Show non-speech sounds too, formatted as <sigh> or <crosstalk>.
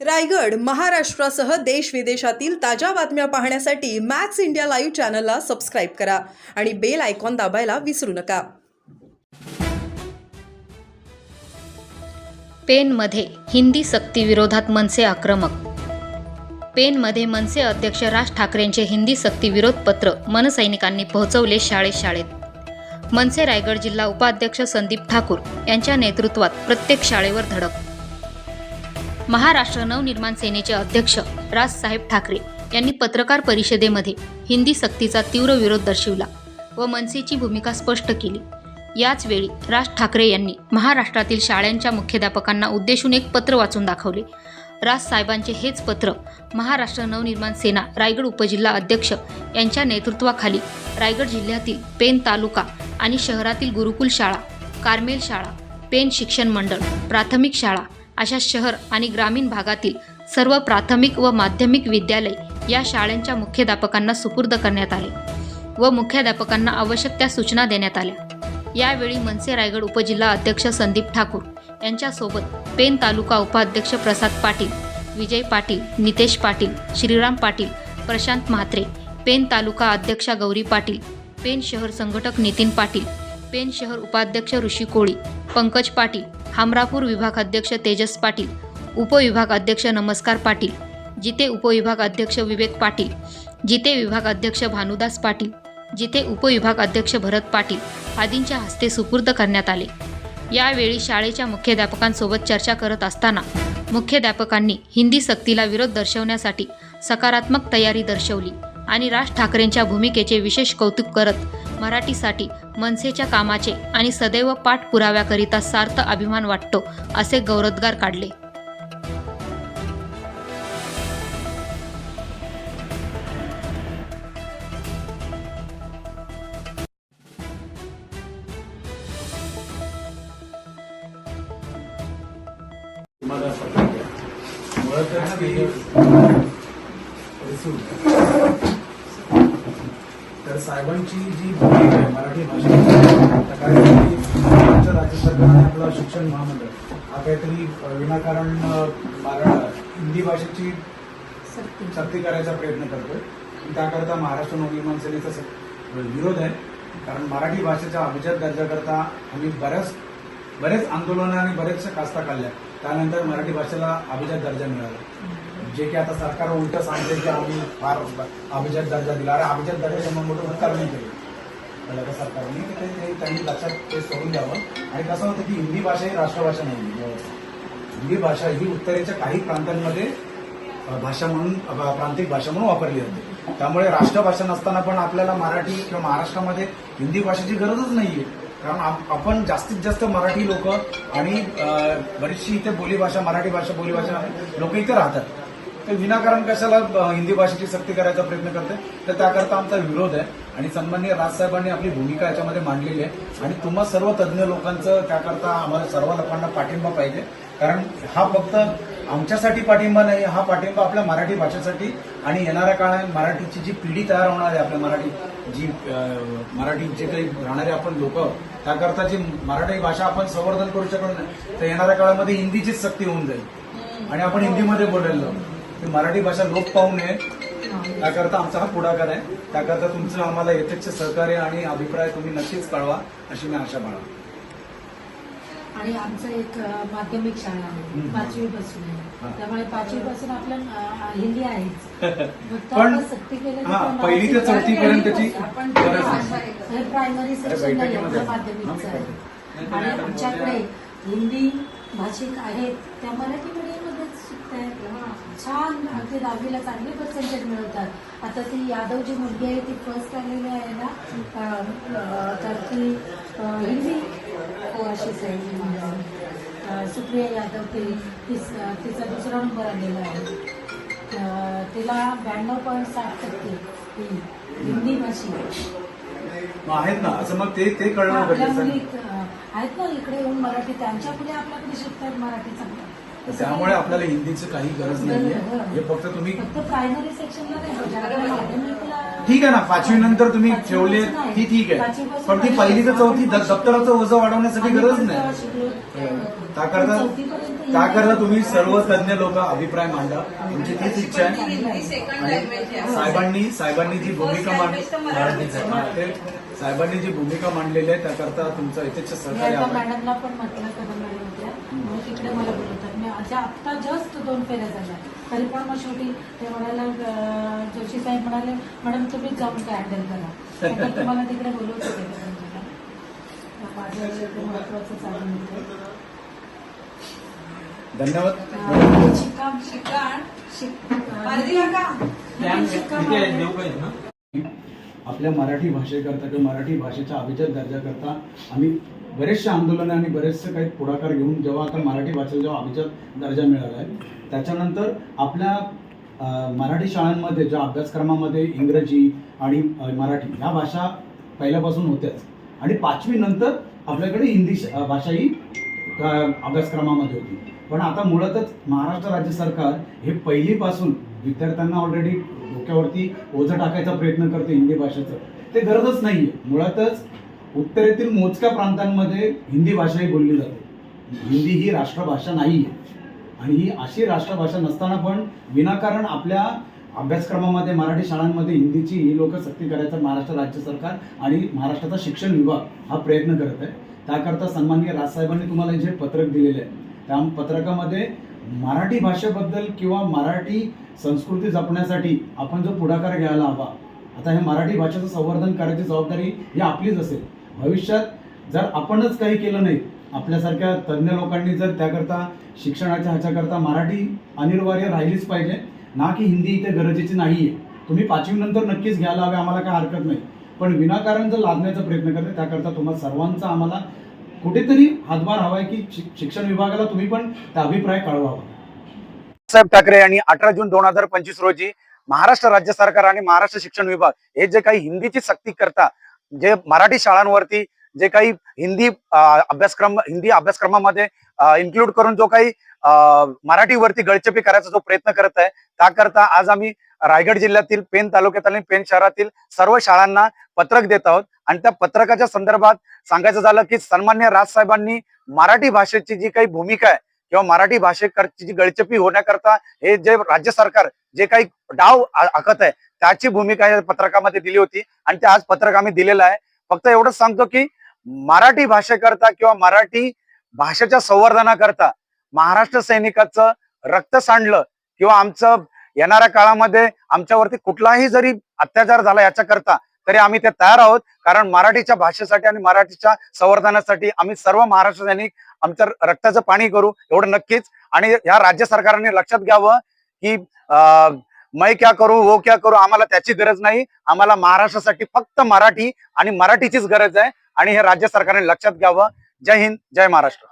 रायगड महाराष्ट्रासह देश विदेशातील ताज्या बातम्या पाहण्यासाठी मॅक्स इंडिया लाईव्ह चॅनलला सबस्क्राईब करा आणि बेल आयकॉन दाबायला विसरू नका. पेनमध्ये हिंदी सक्तीविरोधात मनसे आक्रमक. पेनमध्ये मनसे अध्यक्ष राज ठाकरेंचे हिंदी सक्तीविरोध पत्र मनसैनिकांनी पोहोचवले शाळेत शाळेत. मनसे रायगड जिल्हा उपाध्यक्ष संदीप ठाकूर यांच्या नेतृत्वात प्रत्येक शाळेवर धडक महाराष्ट्र नवनिर्माण सेनेचे अध्यक्ष राजसाहेब ठाकरे यांनी पत्रकार परिषदेमध्ये हिंदी सक्तीचा तीव्र विरोध दर्शविला व मनसेची भूमिका स्पष्ट केली. याच वेळी राज ठाकरे यांनी महाराष्ट्रातील शाळांच्या मुख्याध्यापकांना उद्देशून एक पत्र वाचून दाखवले. राज साहेबांचे हेच पत्र महाराष्ट्र नवनिर्माण सेना रायगड उपजिल्हा अध्यक्ष यांच्या नेतृत्वाखाली रायगड जिल्ह्यातील पेन तालुका आणि शहरातील गुरुकुल शाळा कार्मेल शाळा पेन शिक्षण मंडळ प्राथमिक शाळा अशा शहर आणि ग्रामीण भागातील सर्व प्राथमिक व माध्यमिक विद्यालय या शाळांच्या मुख्याध्यापकांना सुपूर्द करण्यात आले व मुख्याध्यापकांना आवश्यक त्या सूचना देण्यात आल्या. यावेळी मनसे रायगड उपजिल्हा अध्यक्ष संदीप ठाकूर यांच्यासोबत पेन तालुका उपाध्यक्ष प्रसाद पाटील विजय पाटील नितेश पाटील श्रीराम पाटील प्रशांत म्हात्रे पेन तालुका अध्यक्षा गौरी पाटील पेन शहर संघटक नितीन पाटील पेन शहर उपाध्यक्ष ऋषी कोळी पंकज पाटील हमरापूर विभाग अध्यक्ष तेजस पाटील उपविभाग अध्यक्ष नमस्कार पाटील जिते उपविभाग अध्यक्ष विवेक पाटील जिते विभाग अध्यक्ष भानुदास पाटील जिथे उपविभाग अध्यक्ष भरत पाटील आदींच्या हस्ते सुपूर्द करण्यात आले. यावेळी शाळेच्या मुख्याध्यापकांसोबत चर्चा करत असताना मुख्याध्यापकांनी हिंदी सक्तीला विरोध दर्शवण्यासाठी सकारात्मक तयारी दर्शवली. आणि राज ठाकरेंच्या भूमिकेचे विशेष कौतुक करत मराठीसाठी मनसेच्या कामाचे आणि सदैव पाठपुराव्याकरिता सार्थ अभिमान वाटतो असे गौरवोद्गार काढले. तर साहेबांची जी भूमिका आहे मराठी भाषेची काय आमच्या राज्य सरकारने आपलं शिक्षण महामंडळ हा काहीतरी विनाकारण हिंदी भाषेची सक्ती करायचा प्रयत्न करतोय. त्याकरता महाराष्ट्र नवनिर्माण सेनेचा विरोध आहे. कारण मराठी भाषेच्या अभिजात दर्जाकरता आम्ही बऱ्याच बरेच आंदोलनं आणि बरेचशा कास्ता काढल्या. त्यानंतर मराठी भाषेला अभिजात दर्जा मिळाला. जे की आता सरकार उलट सांगते की आम्ही फार अभिजात दर्जा दिला. अरे अभिजात दर्जा जमा मोठं उपकार नाही केलं कळलं सरकारने की ते त्यांनी लक्षात ते सोडून द्यावं. आणि कसं होतं की हिंदी भाषा ही राष्ट्रभाषा नाही हिंदी भाषा ही उत्तरेच्या काही प्रांतांमध्ये भाषा म्हणून प्रांतिक भाषा म्हणून वापरली जाते. त्यामुळे राष्ट्रभाषा नसताना पण आपल्याला मराठी किंवा महाराष्ट्रामध्ये हिंदी भाषेची गरजच नाहीये. कारण आप- आपण जास्तीत जास्त मराठी लोक आणि बरीचशी इथे बोलीभाषा मराठी भाषा बोलीभाषा लोक इथे राहतात. तर विनाकारण कशाला हिंदी भाषेची सक्ती करायचा प्रयत्न करते तर त्याकरता आमचा विरोध आहे आणि सन्माननीय राजसाहेबांनी आपली भूमिका याच्यामध्ये मांडलेली आहे. आणि तुम्हा सर्व तज्ज्ञ लोकांचं त्याकरता आम्हाला सर्व लोकांना पाठिंबा पाहिजे. कारण हा फक्त आमच्यासाठी पाठिंबा नाही हा पाठिंबा आपल्या मराठी भाषेसाठी आणि येणाऱ्या काळात मराठीची जी पिढी तयार होणार आहे आपल्या मराठी जी मराठी जे काही राहणारे आपण लोक त्याकरता जी मराठी भाषा आपण संवर्धन करू शकत नाही तर येणाऱ्या काळामध्ये हिंदीचीच सक्ती होऊन जाईल. आणि आपण हिंदीमध्ये बोलायला मराठी भाषा लोप पाहू नये. त्याकरता आमचा हा पुढाकार आहे. त्याकरता तुमचं आम्हाला यथेच्छ सहकार्य आणि अभिप्राय तुम्ही नक्कीच कळवा अशी मी आशा बाळगतो. आणि आमचं एक माध्यमिक शाळा आहे. पाचवी पासून आहे. त्यामुळे पाचवी पासून आपलं अ, हिंदी आहेच. <laughs> पण- आपण सक्ती केली पहिली ते चौथी पर्यंतची आपण प्रायमरी सेक्शन. माध्यमिकचं आहे. आणि आमच्याकडे हिंदी भाषिक आहेत. त्या मराठी मीडियममध्येच शिकतायत. छान अगदी दहावीला चांगले पर्सेंटेज मिळवतात. आता ती यादवची मुलगी आहे ती फर्स्ट आलेली आहे ना. तर ती अ, हिंदी हो अशी आहे सुप्रिया यादव ती तिचा दुसरा नंबर आलेला आहे. तिला ब्याण्णव पॉईंट साठ टक्के हिंदी भाषी आहेत ना असं मग ते ते कळणं आपल्या गरजेचं मुली आहे अ, आहेत ना इकडे येऊन मराठी त्यांच्या पुढे आपल्याकडे शिकतात मराठी चांगलं. त्यामुळे आपल्याला हिंदीची काही गरज नाहीये. हे फक्त तुम्ही प्रायमरी सेक्शनला ठीक आहे ना पाचवी नंतर तुम्ही ठेवले. ती ठीक आहे. पण ती. पहिली ते चौथी द- दप्तराचं ओझं वाढवण्यासाठी गरज नाही. त्याकरता त्याकरता तुम्ही सर्व तज्ञ लोक अभिप्राय मांडा. तुमची तीच इच्छा आहे. साहेबांनी साहेबांनी जी भूमिका मांडली साहेबांनी जी भूमिका मांडलेली आहे त्याकरता तुमचं मी सहकार्य आज आत्ता जस्ट दोन फेऱ्या झाल्या. तरी पण मग शेवटी ते म्हणाले अं, जोशी साहेब म्हणाले मॅडम तुम्हीच जाऊन काय हँडल करा. <laughs> नाहीतर तुम्हाला तिकडे बोलवत होते माझं महत्वाचं चालू होतं. धन्यवाद. आपल्या मराठी भाषेकरता किंवा मराठी भाषेच्या अभिजात दर्जाकरता आम्ही बरेचसे आंदोलनं आणि बरेचसे काही पुढाकार घेऊन जेव्हा आता मराठी भाषेला जेव्हा अभिजात दर्जा मिळाला आहे त्याच्यानंतर आपल्या मराठी शाळांमध्ये ज्या अभ्यासक्रमामध्ये इंग्रजी आणि मराठी ह्या भाषा पहिल्यापासून होत्याच. आणि पाचवी नंतर आपल्याकडे हिंदी श- भाषा ही अभ्यासक्रमामध्ये होती. पण आता मुळातच महाराष्ट्र राज्य सरकार हे पहिलीपासून विद्यार्थ्यांना ऑलरेडी डोक्यावरती ओझं टाकायचा प्रयत्न करते हिंदी भाषेचं. ते गरजच नाही आहे मुळातच उत्तरेतील मोजक्या प्रांतांमध्ये हिंदी भाषा ही बोलली जाते. हिंदी ही राष्ट्रभाषा नाही आहे आणि ही अशी राष्ट्रभाषा नसताना पण विनाकारण आपल्या अभ्यासक्रमामध्ये मराठी शाळांमध्ये हिंदीची ही लोक सक्ती करायचा महाराष्ट्र राज्य सरकार आणि महाराष्ट्राचा शिक्षण विभाग हा प्रयत्न करत आहे. त्याकरता सन्माननीय राजसाहेबांनी तुम्हाला जे पत्रक दिलेले आहे त्या पत्रकामध्ये मराठी भाषेबद्दल किंवा मराठी संस्कृती जपण्यासाठी आपण जो पुढाकार घ्यायला हवा आता हे मराठी भाषेचं संवर्धन करायची जबाबदारी ही आपलीच असेल. भविष्यात जर आपणच काही केलं नाही आपल्यासारख्या तज्ज्ञ लोकांनी जर त्याकरता शिक्षणाच्या ह्याच्याकरता मराठी अनिवार्य राहिलीच पाहिजे ना की हिंदी इथे गरजेची नाही आहे तुम्ही पाचवी नंतर नक्कीच घ्यायला हवे आम्हाला काय हरकत नाही. पण विनाकारण जर लादण्याचा प्रयत्न करते त्याकरता तुम्हाला सर्वांचा आम्हाला कुठेतरी हातभार हवाय की शिक्षण विभागाला तुम्ही पण त्या अभिप्राय कळवावा. साहेब ठाकरे यांनी अठरा जून दोन हजार पंचवीस रोजी महाराष्ट्र राज्य सरकार आणि महाराष्ट्र शिक्षण विभाग हे जे काही हिंदीची सक्ती करता जे मराठी शाळांवरती जे काही हिंदी अभ्यासक्रम हिंदी अभ्यासक्रमामध्ये इन्क्लूड करून जो काही मराठीवरती गळचेपी करायचा जो प्रयत्न करत आहे त्याकरता आज आम्ही रायगड जिल्ह्यातील पेन तालुक्यातील आणि पेन शहरातील सर्व शाळांना पत्रक देत आहोत. आणि त्या पत्रकाच्या संदर्भात सांगायचं झालं की सन्मान्य राजसाहेबांनी मराठी भाषेची जी काही भूमिका आहे किंवा मराठी भाषेकरची जी होण्याकरता हे जे राज्य सरकार जे काही डाव आखत आहे त्याची भूमिका या पत्रकामध्ये दिली होती आणि ते आज पत्रक आम्ही दिलेलं आहे. फक्त एवढंच सांगतो की मराठी भाषेकरता किंवा मराठी भाषेच्या संवर्धनाकरता महाराष्ट्र सैनिकाचं रक्त सांडलं किंवा आमचं येणाऱ्या काळामध्ये आमच्यावरती कुठलाही जरी अत्याचार झाला याच्याकरता तरी आम्ही ते तयार आहोत. कारण मराठीच्या भाषेसाठी आणि मराठीच्या संवर्धनासाठी आम्ही सर्व महाराष्ट्र सैनिक आमच्या रक्ताचं पाणी करू एवढं नक्कीच. आणि ह्या राज्य सरकारने लक्षात घ्यावं की मै क्या करू वो क्या करू आम्हाला त्याची गरज नाही. आम्हाला महाराष्ट्रासाठी फक्त मराठी आणि मराठीचीच गरज आहे. आणि हे राज्य सरकारने लक्षात घ्यावं. जय हिंद जय महाराष्ट्र.